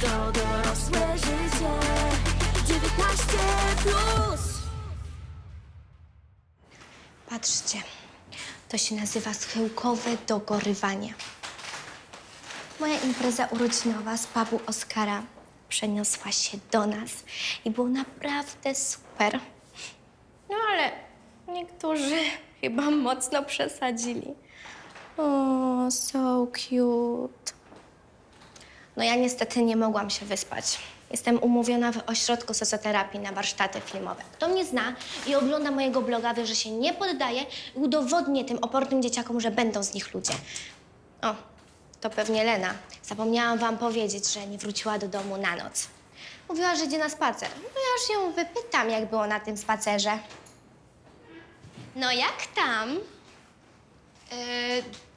To dorosłe życie 19 plus Patrzcie, to się nazywa schyłkowe dogorywanie. Moja impreza urodzinowa z pubu Oskara przeniosła się do nas i było naprawdę super. No ale niektórzy chyba mocno przesadzili. O, so cute. No ja niestety nie mogłam się wyspać. Jestem umówiona w ośrodku socjoterapii na warsztaty filmowe. Kto mnie zna i ogląda mojego bloga, wie, że się nie poddaję i udowodnię tym opornym dzieciakom, że będą z nich ludzie. O, to pewnie Lena. Zapomniałam wam powiedzieć, że nie wróciła do domu na noc. Mówiła, że idzie na spacer. No ja już ją wypytam, jak było na tym spacerze. No jak tam? E,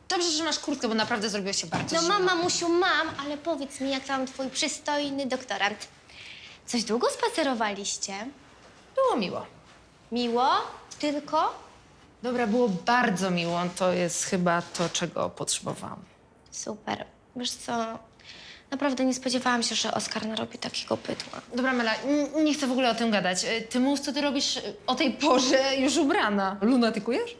dobrze, że masz kurtkę, bo naprawdę zrobiło się bardzo No zimno. mam, mamusiu, mam, ale powiedz mi, jak tam twój przystojny doktorant. Coś długo spacerowaliście? Było miło. Miło? Tylko? Dobra, było bardzo miło. To jest chyba to, czego potrzebowałam. Super. Wiesz co, naprawdę nie spodziewałam się, że Oskar narobi takiego bydła. Dobra, Mela, n- nie chcę w ogóle o tym gadać. E, Ty mów, co ty robisz e, o tej porze już ubrana. Lunatykujesz?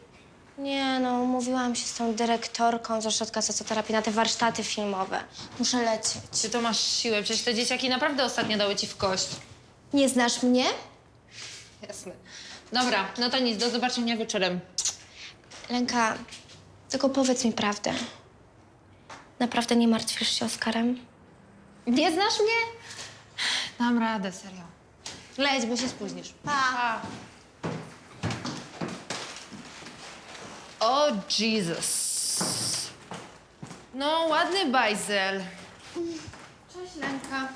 Nie no, umówiłam się z tą dyrektorką z ośrodka socjoterapii na te warsztaty filmowe. Muszę lecieć. Ty to masz siłę, przecież te dzieciaki naprawdę ostatnio dały ci w kość. Nie znasz mnie? Jasne. Dobra, no to nic, do zobaczenia wieczorem. Lenka, tylko powiedz mi prawdę. Naprawdę nie martwisz się Oskarem? Nie znasz mnie? Dam radę, serio. Leć, bo się spóźnisz. Pa. O, Jesus. No, ładny bajzel. Cześć, Lenka.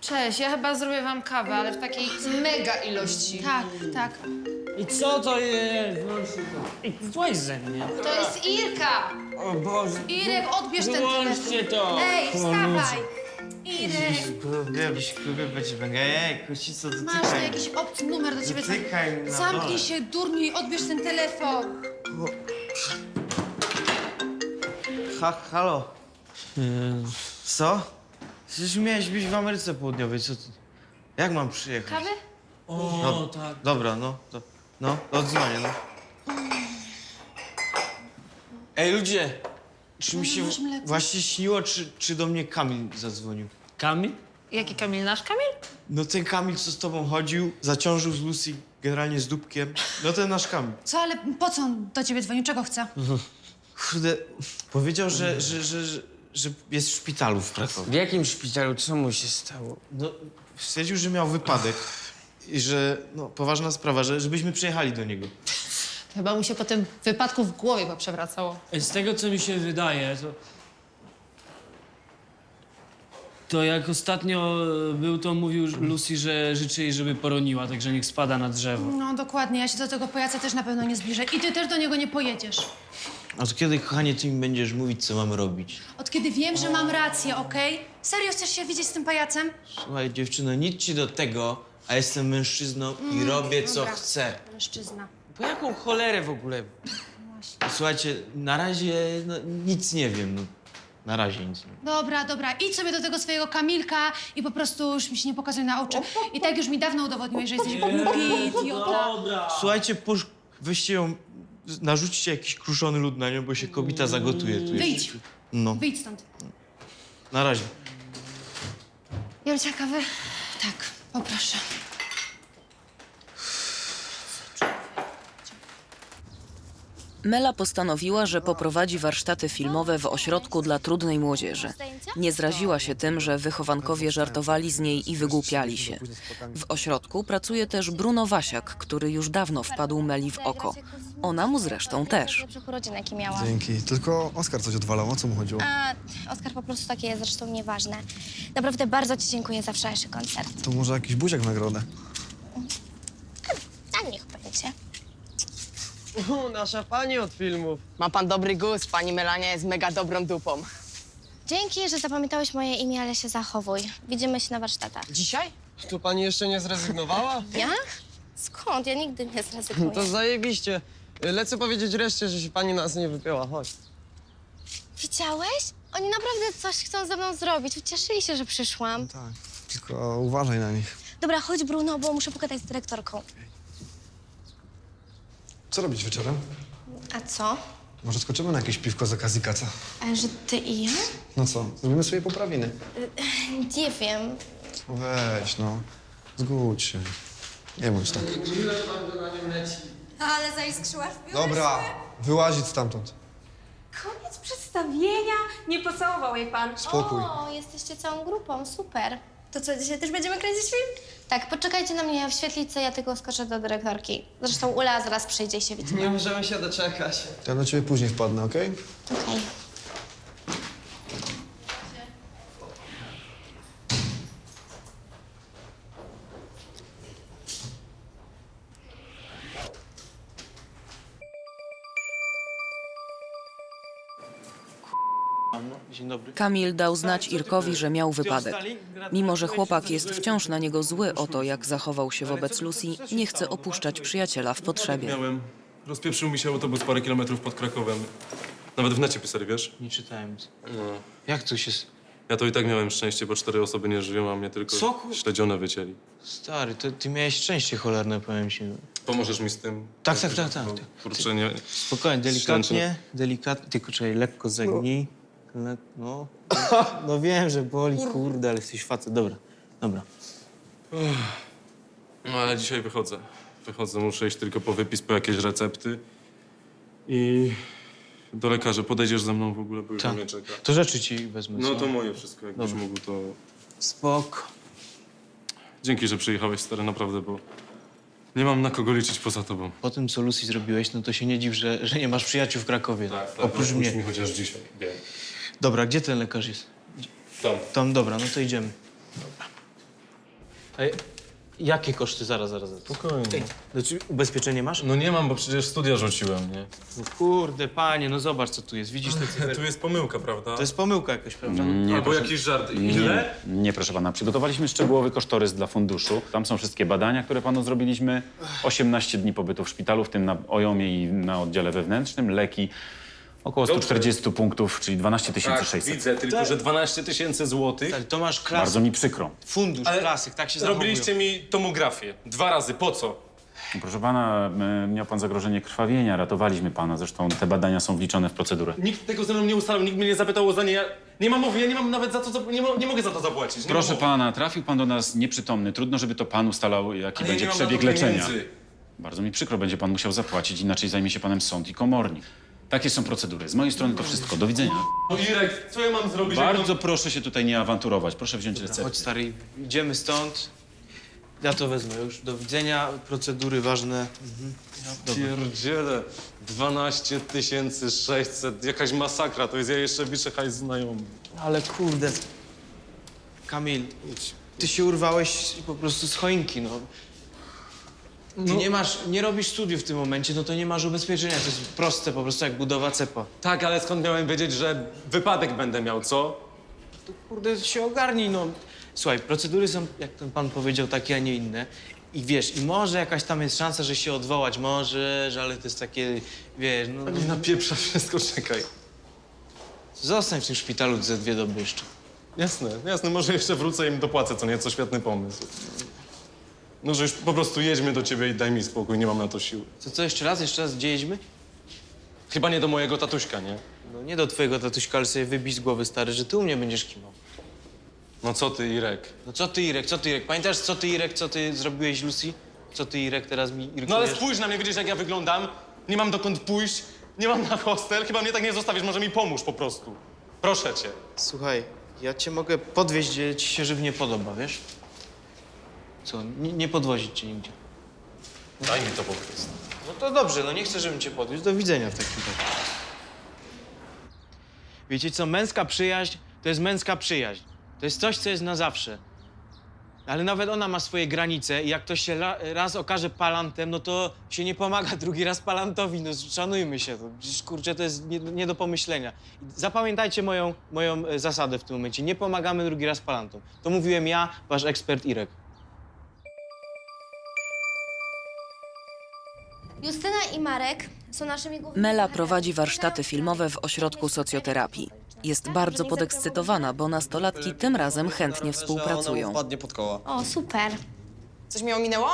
Cześć, ja chyba zrobię wam kawę, ale w takiej mega ilości. Tak, tak. I co to jest? No, I złaź ze mnie. To jest Irka! O Boże. Irek, odbierz ten Wyłączcie to. Ej, wstawaj! Irek, Próbuję, próbuję być bęga. Ej, kocico, Masz tu dotykaj. jakiś obcy numer do ciebie. Dotykaj na Zamknij dole. się, durniu, i odbierz ten telefon. Ha, halo. Co? Przecież miałeś być w Ameryce Południowej, co ty? Jak mam przyjechać? kawy? O, No. tak. Dobra, no, to, no, odzwonię, no. Ej, ludzie! Czy mi się masz mleko? właśnie śniło, czy, czy do mnie Kamil zadzwonił? Kamil? Jaki Kamil? Nasz Kamil? No ten Kamil, co z tobą chodził, zaciążył z Lucy, generalnie z dupkiem. No ten nasz Kamil. Co, ale po co on do ciebie dzwonił? Czego chce? Kurde, powiedział, że, że, że, że, że jest w szpitalu w Krakowie. W jakim szpitalu? Co mu się stało? No, stwierdził, że miał wypadek i że, no, poważna sprawa, że, żebyśmy przyjechali do niego. Chyba mu się po tym wypadku w głowie poprzewracało. Z tego, co mi się wydaje, to... To jak ostatnio był, to mówił Lucy, że życzy jej, żeby poroniła, także niech spada na drzewo. No dokładnie, ja się do tego pajaca też na pewno nie zbliżę. I ty też do niego nie pojedziesz. Od kiedy, kochanie, ty mi będziesz mówić, co mamy robić? Od kiedy wiem, że mam rację, okej? Serio chcesz się widzieć z tym pajacem? Słuchaj, dziewczyno, nic ci do tego, a jestem mężczyzną i robię, co dobra. chcę. Mężczyzna. Po jaką cholerę w ogóle? Słuchajcie, na razie no, nic nie wiem, no. Na razie nic nie wiem. Dobra, dobra, idź sobie do tego swojego Kamilka i po prostu już mi się nie pokazuj na oczy. I tak już mi dawno udowodniłeś, że jesteś głupi, idiota. Dobra. Słuchajcie, posz... weźcie ją, narzućcie jakiś kruszony lód na nią, bo się kobieta zagotuje tu Wyjdź. No, Wyjdź stąd. na razie. Jolcia, kawy? Tak, poproszę. Mela postanowiła, że poprowadzi warsztaty filmowe w ośrodku dla trudnej młodzieży. Nie zraziła się tym, że wychowankowie żartowali z niej i wygłupiali się. W ośrodku pracuje też Bruno Wasiak, który już dawno wpadł Meli w oko. Ona mu zresztą też. Urodzin, jakie. Dzięki. Tylko Oskar coś odwalał. O co mu chodziło? A Oskar po prostu takie jest, zresztą nieważne. Naprawdę bardzo ci dziękuję za wczorajszy koncert. To może jakiś buziak w nagrodę. A niech będzie. U, nasza pani od filmów. Ma pan dobry gust, pani Melania jest mega dobrą dupą. Dzięki, że zapamiętałeś moje imię, ale się zachowuj. Widzimy się na warsztatach. Dzisiaj? Tu pani jeszcze nie zrezygnowała? Ja? Skąd? Ja nigdy nie zrezygnuję. To zajebiście. Lecę powiedzieć reszcie, że się pani nas nie wypięła. Chodź. Widziałeś? Oni naprawdę coś chcą ze mną zrobić. Ucieszyli się, że przyszłam. Tak. Tylko uważaj na nich. Dobra, chodź Bruno, bo muszę pogadać z dyrektorką. Co robić wieczorem? A co? Może skoczymy na jakieś piwko z okazji kaca? A że ty i ja? No co? Zrobimy sobie poprawiny. Nie wiem. No Weź, no. Zgódź się. Nie bądź tak. Ale zaiskrzyłaś Dobra, wyłazić stamtąd. Koniec przedstawienia. Nie pocałował jej pan. Spokój. O, jesteście całą grupą, super. To co, dzisiaj też będziemy kręcić film? Tak, poczekajcie na mnie w świetlicy, ja tylko skoczę do dyrektorki. Zresztą Ula zaraz przyjdzie i się widzimy. Nie możemy się doczekać. To ja do ciebie później wpadnę, okej? Okej. Kamil dał znać Irkowi, że miał wypadek. Mimo, że chłopak jest wciąż na niego zły o to, jak zachował się wobec Lucy, nie chce opuszczać przyjaciela w potrzebie. Miałem. Rozpieprzył mi się autobus parę kilometrów pod Krakowem. Nawet w necie pisali, wiesz? Nie czytałem. No. Jak to się... Ja to i tak miałem szczęście, bo cztery osoby nie żyją, a mnie tylko Co, śledzione wycięli. Stary, to ty miałeś szczęście cholerne, powiem ci. Pomożesz mi z tym? Tak, tak, tak, tak. No, Kurczę, nie... Spokojnie, delikatnie, delikatnie, tylko czekaj, lekko zagnij. Le... No. no wiem, że boli, kurde, ale jesteś facet. Dobra, dobra. No ale dzisiaj wychodzę. Wychodzę, muszę iść tylko po wypis, po jakieś recepty. I do lekarza. Podejdziesz ze mną w ogóle, bo już Tak. na mnie czeka. To rzeczy ci wezmę, No co? to moje wszystko, jakbyś Dobra. mógł, to... Spoko. Dzięki, że przyjechałeś, stary, naprawdę, bo nie mam na kogo liczyć poza tobą. Po tym, co Lucy zrobiłeś, no to się nie dziw, że, że nie masz przyjaciół w Krakowie. Tak, Oprócz mnie. mi chociaż dzisiaj. Wiem. Dobra, gdzie ten lekarz jest? Tam. Tam, dobra, no to idziemy. Dobra. Ej, jakie koszty? Zaraz, zaraz. zaraz. Spokojnie. Ej, znaczy ubezpieczenie masz? No nie mam, bo przecież studia rzuciłem, nie? No kurde, panie, no zobacz, co tu jest. Widzisz te cyferki? Tu jest pomyłka, prawda? To jest pomyłka jakaś, prawda? Albo jakiś żart. Ile? Nie, nie, proszę pana. Przygotowaliśmy szczegółowy kosztorys dla funduszu. Tam są wszystkie badania, które panu zrobiliśmy. 18 dni pobytu w szpitalu, w tym na OJOMie i na oddziale wewnętrznym. Leki. Około Dobrze. 140 punktów, czyli 12 Tak, 600. widzę, tylko że 12 tysięcy złotych. Stary, to masz klasy, Bardzo mi przykro. fundusz, Ale klasyk, tak się Zrobiliście mi tomografię. Dwa razy. Po co? Proszę pana, miał pan zagrożenie krwawienia, ratowaliśmy pana. Zresztą te badania są wliczone w procedurę. Nikt tego ze mną nie ustalał, nikt mnie nie zapytał o zdanie. Ja nie mam mowy, ja nie mam nawet za to, za- nie, mo- nie mogę za to zapłacić. Nie Proszę mam mowy. pana, trafił pan do nas nieprzytomny. Trudno, żeby to pan ustalał, jaki Ale ja będzie nie mam na przebieg to leczenia. pieniędzy. Bardzo mi przykro, będzie pan musiał zapłacić, inaczej zajmie się panem sąd i komornik. Takie są procedury. Z mojej strony to wszystko. Do widzenia. No Irek, co ja mam zrobić? jak Bardzo mam- proszę się tutaj nie awanturować. Proszę wziąć Chodź, receptę. stary, idziemy stąd. Ja to wezmę już. Do widzenia, procedury ważne. Pierdziele. 12 600. Jakaś masakra. To jest, ja jeszcze liczę hajs znajomy. Ale kurde. Kamil, ty się urwałeś po prostu z choinki, no. Ty nie masz, nie robisz studiów w tym momencie, no to nie masz ubezpieczenia. To jest proste, po prostu jak budowa cepa. Tak, ale skąd miałem wiedzieć, że wypadek będę miał, co? Kurde, się ogarnij, no. Słuchaj, procedury są, jak ten pan powiedział, takie, a nie inne. I wiesz, i może jakaś tam jest szansa, że się odwołać możesz, ale to jest takie, wiesz, no... Nie napieprza wszystko, czekaj. Zostań w tym szpitalu ze dwie doby jeszcze. Jasne, jasne, może jeszcze wrócę i im dopłacę, co nieco świetny pomysł. No, że już po prostu jedźmy do ciebie i daj mi spokój, nie mam na to siły. To co, jeszcze raz, jeszcze raz, gdzie jedźmy? Chyba nie do mojego tatuśka, nie? No nie do twojego tatuśka, ale sobie wybij z głowy, stary, że ty u mnie będziesz kimał. No co ty, Irek? No co ty, Irek, co ty, Irek? Pamiętasz, co ty, Irek, co ty zrobiłeś Lucy? Co ty, Irek, teraz mi irkujesz? No ale spójrz na mnie, widzisz jak ja wyglądam? Nie mam dokąd pójść. Nie mam na hostel, chyba mnie tak nie zostawisz, może mi pomóż po prostu. Proszę cię. Słuchaj, ja cię mogę podwieźć, gdzie ci się żywnie podoba, wiesz? Co, nie, nie podwozić cię nigdzie. Daj mi to po prostu. No to dobrze, no nie chcę, żebym cię podwiózł. Do widzenia w takim razie. Wiecie co, męska przyjaźń to jest męska przyjaźń. To jest coś, co jest na zawsze. Ale nawet ona ma swoje granice i jak ktoś się ra, raz okaże palantem, no to się nie pomaga drugi raz palantowi. No szanujmy się. To, przecież, kurczę, to jest nie, nie do pomyślenia. I Zapamiętajcie moją, moją e, zasadę w tym momencie. Nie pomagamy drugi raz palantom. To mówiłem ja, wasz ekspert Irek. Justyna i Marek są naszymi głównymi Mela prowadzi warsztaty filmowe w ośrodku socjoterapii. Jest bardzo podekscytowana, bo nastolatki tym razem chętnie współpracują. Wpadnie pod koła. O, super. Coś mi ominęło?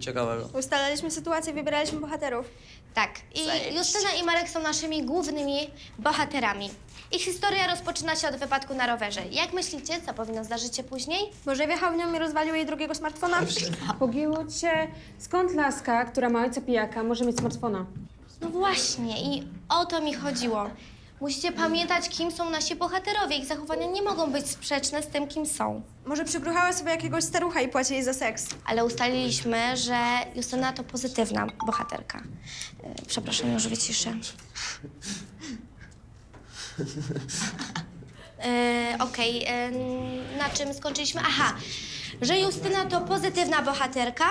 Ciekawego. Ustalaliśmy sytuację, wybieraliśmy bohaterów. Tak. I Justyna i Marek są naszymi głównymi bohaterami. Ich historia rozpoczyna się od wypadku na rowerze. Jak myślicie, co powinno zdarzyć się później? Może wjechał w nią i rozwalił jej drugiego smartfona? Pogięło cię. Skąd laska, która ma ojca pijaka, może mieć smartfona? No właśnie, i o to mi chodziło. Musicie pamiętać, kim są nasi bohaterowie. Ich zachowania nie mogą być sprzeczne z tym, kim są. Może przygruchała sobie jakiegoś starucha i płaci jej za seks. Ale ustaliliśmy, że Justyna to pozytywna bohaterka. E, Przepraszam, już wyciszę. E, Okej, e, na czym skończyliśmy? Aha, że Justyna to pozytywna bohaterka,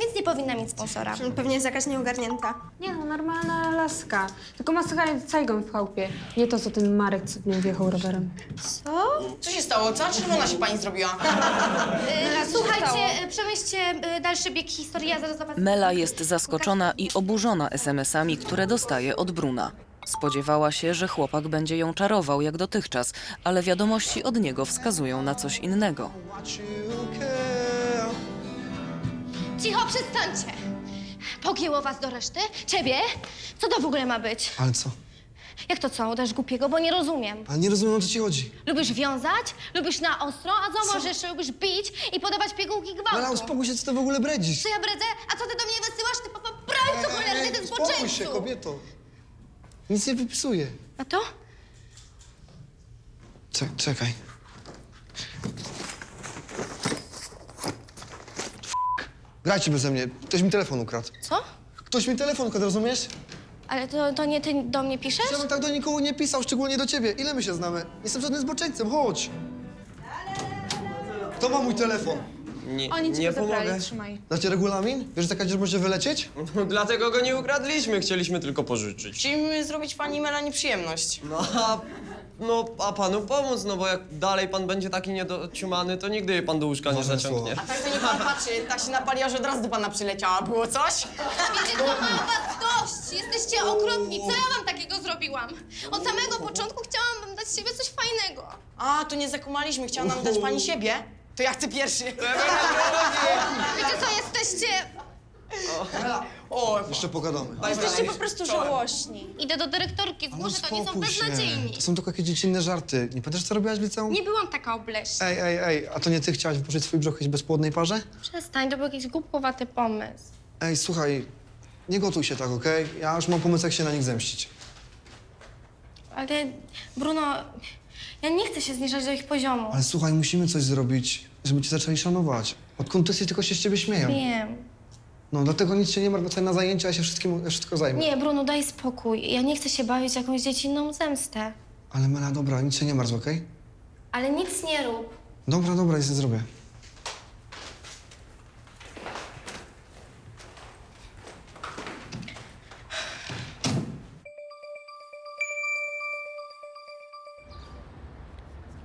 więc nie powinna mieć sponsora. Pewnie jest jakaś nieugarnięta. Nie no, normalna laska. Tylko ma słuchaj cajgą w chałupie. Nie to, co ten Marek, co dniu wjechał rowerem. Co się stało? Co czerwona się pani zrobiła? E, Słuchajcie, e, przemyślcie e, dalszy bieg historii, ja zaraz do was... Mela jest zaskoczona i oburzona SMS-ami, które dostaje od Bruna. Spodziewała się, że chłopak będzie ją czarował jak dotychczas, ale wiadomości od niego wskazują na coś innego. Cicho, przestańcie! Pogięło was do reszty? Ciebie? Co to w ogóle ma być? Ale co? Jak to co? Uderz głupiego, bo nie rozumiem. Ale nie rozumiem, o co ci chodzi. Lubisz wiązać? Lubisz na ostro? A co, może jeszcze lubisz bić i podawać pigułki gwałtu? Mela, uspokój się, co ty w ogóle bredzisz? Co ja bredzę? A co ty do mnie wysyłasz, ty papa prańcu cholerny, ty uspokój się, kobieto. Nic nie wypisuję. A to? Cze- czekaj. Grajcie beze mnie. Ktoś mi telefon ukradł. Co? Ktoś mi telefon ukradł, rozumiesz? Ale to, to nie ty do mnie piszesz? Ja bym tak do nikogo nie pisał, szczególnie do ciebie. Ile my się znamy? Jestem żadnym zboczeńcem, chodź. Kto ma mój telefon? Nie, Oni cię zabrali, trzymaj. Znacie regulamin? Wiesz, że taka dziecz może wylecieć? Dlatego go nie ukradliśmy, chcieliśmy tylko pożyczyć. Chcieliśmy zrobić pani Melanie przyjemność. No a, no, a panu pomóc, no bo jak dalej pan będzie taki niedociumany, to nigdy jej pan do łóżka nie Ważne zaciągnie. A tak to nie pan patrzy, tak się napaliła, że od razu do pana przyleciała. Było coś? Wiecie co, mam was dość! Jesteście okropni. Co ja wam takiego zrobiłam? Od samego początku chciałam wam dać z siebie coś fajnego. A, to nie zakumaliśmy, chciała nam dać pani siebie. To ja chcę pierwszy. Wiecie co, jesteście... O, Jeszcze pogadamy. jesteście po prostu żałośni. Idę do dyrektorki, zgłoszę, to nie są się. beznadziejni. To są tylko jakieś dziecinne żarty. Nie pamiętasz, co robiłaś w liceum? Nie byłam taka obleśna. Ej, ej, ej, a to nie ty chciałaś wypożyć swój brzuch jakiejś bezpłodnej parze? Przestań, to był jakiś głupkowaty pomysł. Ej, słuchaj, nie gotuj się tak, okej? Ja już mam pomysł, jak się na nich zemścić. Ale Bruno, ja nie chcę się zniżać do ich poziomu. Ale słuchaj, musimy coś zrobić, żeby cię zaczęli szanować. Odkąd ty jesteś, tylko się z ciebie śmieją. Wiem. No, dlatego nic się nie martw na zajęcia, ja się wszystkim, ja wszystko zajmę. Nie, Bruno, daj spokój. Ja nie chcę się bawić w jakąś dziecinną zemstę. Ale Mela, dobra, nic się nie martw, okej? Ale nic nie rób. Dobra, dobra, nic nie zrobię.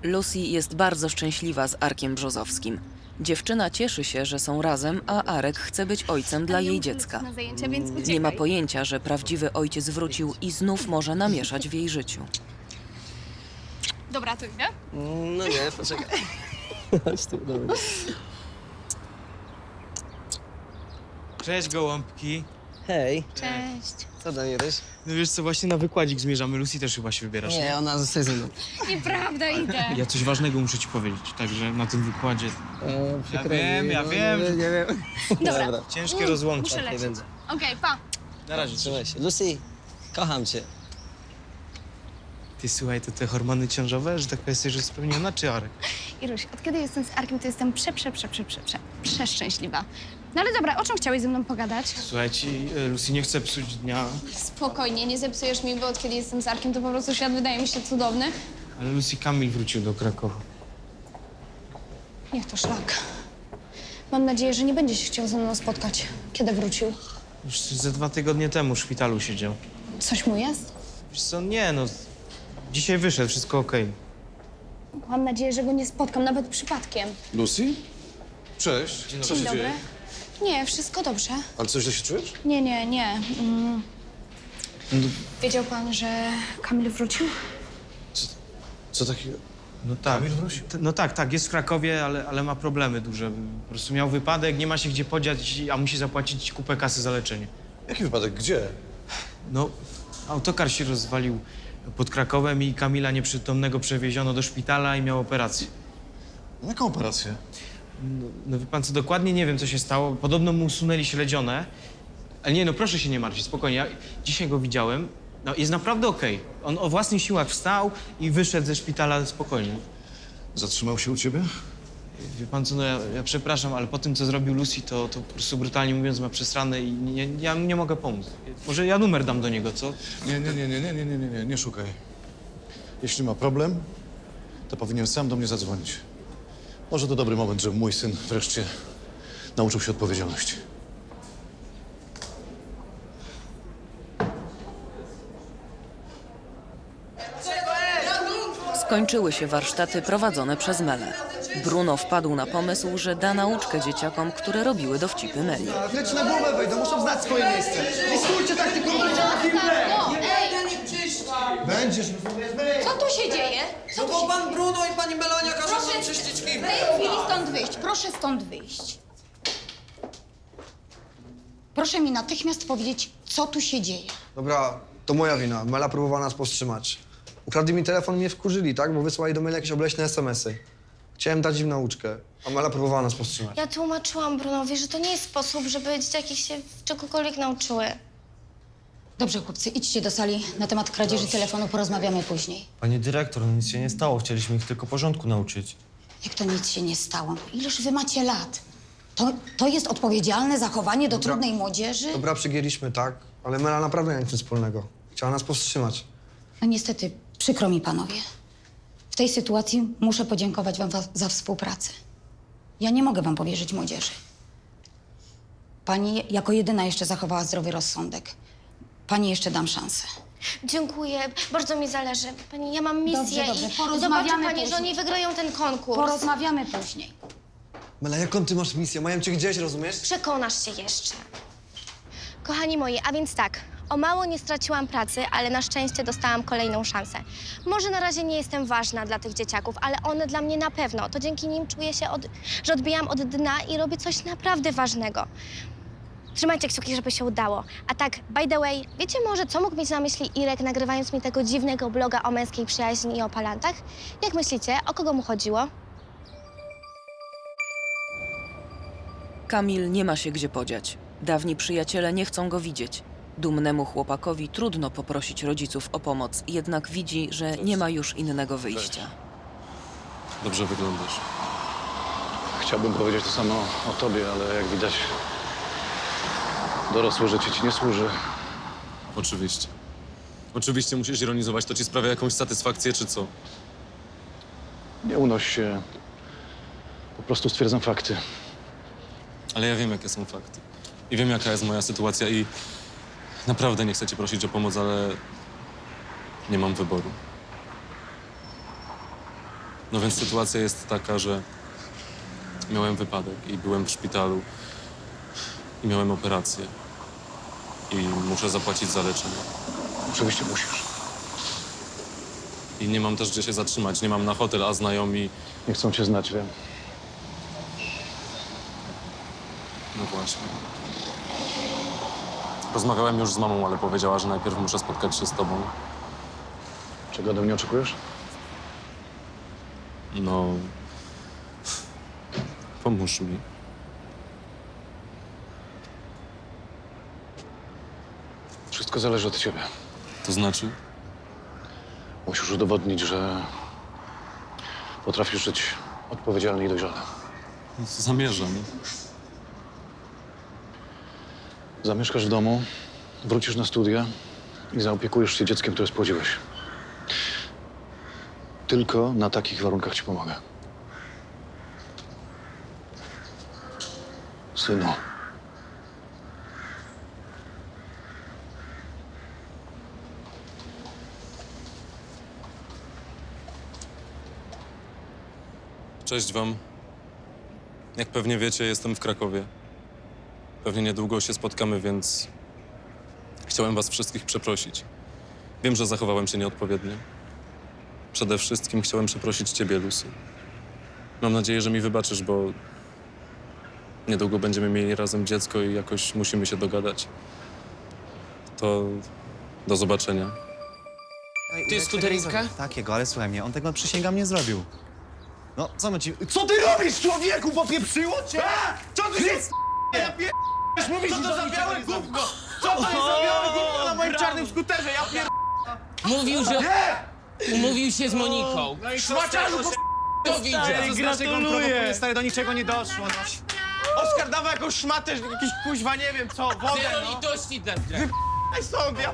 Lucy jest bardzo szczęśliwa z Arkiem Brzozowskim. Dziewczyna cieszy się, że są razem, a Arek chce być ojcem dla jej dziecka. Na zajęcia, więc uciekaj. Nie ma pojęcia, że prawdziwy ojciec wrócił i znów może namieszać w jej życiu. Dobra, to idę. No nie, poczekaj. Chodź tu, dobra. Cześć, gołąbki. Hej, Cześć. co tam jesteś? No wiesz co, właśnie na wykładzik zmierzamy. Lucy też chyba się wybierasz, nie? Nie, ona zostaje ze mną. Nieprawda, idę. Ja coś ważnego muszę ci powiedzieć, także na tym wykładzie O, przykro mi, wiem, ja no, wiem, Nie, nie wiem. Dobra. ciężkie rozłącze. Muszę Nie lecieć. będę. Okej, pa. Na razie. Trzymaj się. Lucy, Kocham cię. Ty słuchaj, to te hormony ciążowe, że tak powiem, jesteś już spełniona, czy Arek? Iruś, od kiedy jestem z Arkiem, to jestem prze, prze, prze, prze, prze, prze, przeszczęśliwa. No ale dobra, o czym chciałeś ze mną pogadać? Słuchaj ci, e, Lucy nie chce psuć dnia, Spokojnie, nie zepsujesz mi, bo od kiedy jestem z Arkiem, to po prostu świat wydaje mi się cudowny. ale Lucy Kamil wrócił do Krakowa. Niech to szlak. Mam nadzieję, że nie będzie się chciał ze mną spotkać. Kiedy wrócił? Już ze dwa tygodnie temu w szpitalu siedział. Coś mu jest? Wiesz co, nie no, dzisiaj wyszedł, wszystko okej. Mam nadzieję, że go nie spotkam, nawet przypadkiem. Lucy? Cześć. Co Dzień się dobry. dzieje? Nie, wszystko dobrze. Ale coś źle się czujesz? Nie, nie, nie. Mm. Wiedział pan, że Kamil wrócił? Co takiego? No tak. T- No tak, tak, jest w Krakowie, ale, ale ma problemy duże. Po prostu miał wypadek, nie ma się gdzie podziać, a musi zapłacić kupę kasy za leczenie. Jaki wypadek? Gdzie? No, autokar się rozwalił pod Krakowem i Kamila nieprzytomnego przewieziono do szpitala i miał operację. Jaką operację? No, no wie pan co, dokładnie nie wiem, co się stało. Podobno mu usunęli śledzione. Ale nie, no proszę się nie martwić, spokojnie. Ja dzisiaj go widziałem. No, jest naprawdę okej. On o własnych siłach wstał i wyszedł ze szpitala spokojnie. Zatrzymał się u ciebie? Wie pan co, no ja, ja przepraszam, ale po tym, co zrobił Lucy, to, to po prostu brutalnie mówiąc ma przesrane i nie, ja nie mogę pomóc. Może ja numer dam do niego, co? Nie, nie, nie, nie, nie, nie, nie, nie, nie, nie szukaj. Jeśli ma problem, to powinien sam do mnie zadzwonić. Może to dobry moment, żeby mój syn wreszcie nauczył się odpowiedzialności. Skończyły się warsztaty prowadzone przez Melę. Bruno wpadł na pomysł, że da nauczkę dzieciakom, które robiły dowcipy Meli. Leć na głowę wejdą, muszą znać swoje miejsce. Nie stójcie tak, tylko. Będziesz, rozumiesz? Co tu się dzieje? Co No tu bo się pan Bruno i pani Melonia każą Proszę nam czyścić w kibel. tej chwili stąd wyjść. Proszę stąd wyjść. Proszę mi natychmiast powiedzieć, co tu się dzieje. Dobra, to moja wina. Mela próbowała nas powstrzymać. Ukradli mi telefon i mnie wkurzyli, tak? Bo wysłali do Meli jakieś obleśne SMS-y. Chciałem dać im nauczkę, a Mela próbowała nas powstrzymać. Ja tłumaczyłam Brunowi, że to nie jest sposób, żeby dzieciaki się czegokolwiek nauczyły. Dobrze, chłopcy, idźcie do sali. Na temat kradzieży telefonu porozmawiamy później. Pani dyrektor, no nic się nie stało. Chcieliśmy ich tylko porządku nauczyć. Jak to nic się nie stało? Ileż wy macie lat? To, to jest odpowiedzialne zachowanie do Dobra. trudnej młodzieży? Dobra, przygięliśmy, tak? Ale Mela naprawdę nie ma nic wspólnego. Chciała nas powstrzymać. No niestety, przykro mi, panowie. W tej sytuacji muszę podziękować wam wa- za współpracę. Ja nie mogę wam powierzyć młodzieży. Pani jako jedyna jeszcze zachowała zdrowy rozsądek. Pani jeszcze dam szansę. Dziękuję, bardzo mi zależy. Pani, ja mam misję Dobrze, dobrze, i zobaczy porozmawiamy pani, że później. oni wygrają ten konkurs. Porozmawiamy później. Mela, jaką ty masz misję? Mają cię gdzieś, rozumiesz? Przekonasz się jeszcze. Kochani moi, a więc tak. O mało nie straciłam pracy, ale na szczęście dostałam kolejną szansę. Może na razie nie jestem ważna dla tych dzieciaków, ale one dla mnie na pewno. To dzięki nim czuję się, od, że odbijam od dna i robię coś naprawdę ważnego. Trzymajcie kciuki, żeby się udało. A tak, by the way, wiecie może, co mógł mieć na myśli Irek, nagrywając mi tego dziwnego bloga o męskiej przyjaźni i o palantach? Jak myślicie, o kogo mu chodziło? Kamil nie ma się gdzie podziać. Dawni przyjaciele nie chcą go widzieć. Dumnemu chłopakowi trudno poprosić rodziców o pomoc, jednak widzi, że nie ma już innego wyjścia. Dobrze wyglądasz. Chciałbym powiedzieć to samo o tobie, ale jak widać, dorosłe życie ci nie służy. Oczywiście. Oczywiście musisz ironizować. To ci sprawia jakąś satysfakcję, czy co? Nie unoś się. Po prostu stwierdzam fakty. Ale ja wiem, jakie są fakty. I wiem, jaka jest moja sytuacja i naprawdę nie chcę cię prosić o pomoc, ale nie mam wyboru. No więc sytuacja jest taka, że miałem wypadek i byłem w szpitalu i miałem operację i muszę zapłacić za leczenie. Oczywiście musisz. I nie mam też gdzie się zatrzymać. Nie mam na hotel, a znajomi... Nie chcą cię znać, wiem. No właśnie. Rozmawiałem już z mamą, ale powiedziała, że najpierw muszę spotkać się z tobą. Czego ode mnie oczekujesz? No. Pomóż mi. Wszystko zależy od ciebie. To znaczy? Musisz udowodnić, że potrafisz żyć odpowiedzialnie i dojrzale. Zamierzam. Zamieszkasz w domu, wrócisz na studia i zaopiekujesz się dzieckiem, które spłodziłeś. Tylko na takich warunkach ci pomogę. Synu. Cześć wam. Jak pewnie wiecie, jestem w Krakowie. Pewnie niedługo się spotkamy, więc chciałem was wszystkich przeprosić. Wiem, że zachowałem się nieodpowiednio. Przede wszystkim chciałem przeprosić ciebie, Lucy. Mam nadzieję, że mi wybaczysz, bo niedługo będziemy mieli razem dziecko i jakoś musimy się dogadać. To do zobaczenia. To jest skuterynka? Takiego, ale słuchaj mnie, on tego przysięgam nie zrobił. No, co my ci... Co ty robisz, człowieku? Popieprzyło cię? Co ty się Ja pier... Mówisz, co to za białe gówno? Co to jest za białe gówno na moim czarnym skuterze? Ja pier... Mówił, że Nie! umówił się z Moniką. No i szmaciarzu, po... To widzę. Gratuluję. Stary, do niczego nie doszło. No. Oskar, dawaj jakąś szmatę, jakiś kuźwa, nie wiem co, wodę, Zero no. litości dla Ej, stąd, ja...